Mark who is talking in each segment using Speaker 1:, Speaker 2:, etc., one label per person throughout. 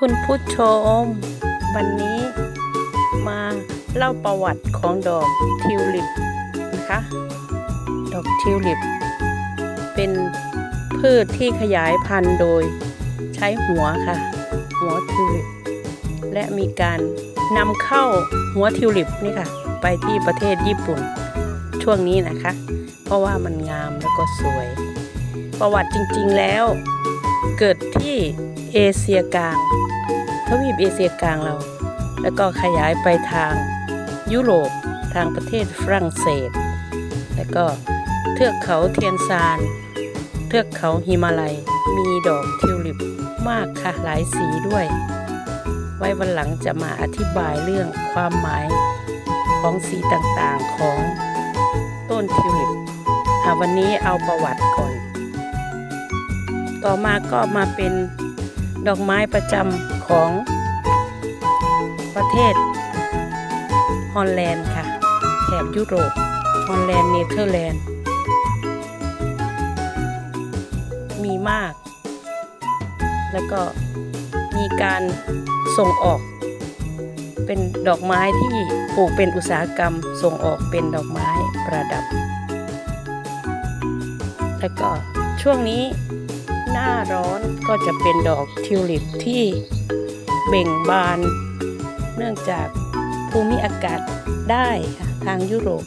Speaker 1: คุณผู้ชม วันนี้มาเล่าประวัติของดอกทิวลิปนะคะ ดอกทิวลิป เป็นพืชที่ขยายพันธุ์โดยใช้หัวค่ะ หัวทิวลิป และมีการนำเข้าหัวทิวลิปนี่ค่ะ ไปที่ประเทศญี่ปุ่นช่วงนี้นะคะ เพราะว่ามันงามแล้วก็สวย ประวัติจริงๆแล้ว เกิดที่เอเชียกลาง ทวีปเอเชียกลางเรา แล้วก็ขยายไปทางยุโรปทางประเทศฝรั่งเศส แล้วก็เทือกเขาเทียนซาน เทือกเขาหิมาลัย มีดอกทิวลิปมากค่ะหลายสีด้วย ไว้วันหลังจะมาอธิบายเรื่องความหมายของสีต่างๆของต้นทิวลิปอะวันนี้เอาประวัติก่อน ต่อมาก็มาเป็นดอกไม้ประจำ ของประเทศฮอลแลนด์ค่ะแถบยุโรปฮอลแลนด์เนเธอร์แลนด์ มีมาก แล้วก็มีการส่งออก เป็นดอกไม้ที่ปลูกเป็นอุตสาหกรรม ส่งออกเป็นดอกไม้ประดับ แล้วก็ช่วงนี้ น้าร้อนก็จะเป็นดอกทิวลิปที่เบ่งบาน เนื่องจากภูมิอากาศได้ค่ะทางยุโรป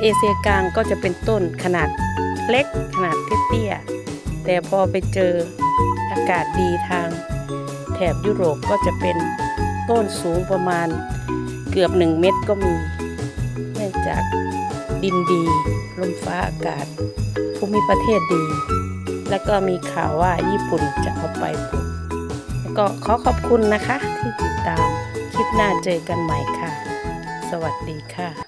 Speaker 1: เอเชียกลางก็จะเป็นต้นขนาดเล็กขนาดเตี้ยๆแต่พอไปเจออากาศดีทางแถบยุโรปก็จะเป็นต้นสูงประมาณเกือบหนึ่งเมตรก็มี เนื่องจากดินดี ลมฟ้าอากาศภูมิประเทศดี แล้วก็มีข่าวว่าญี่ปุ่นจะเอาไปปลูกแล้วก็ขอขอบคุณนะคะที่ติดตาม คลิปหน้าเจอกันใหม่ค่ะ สวัสดีค่ะ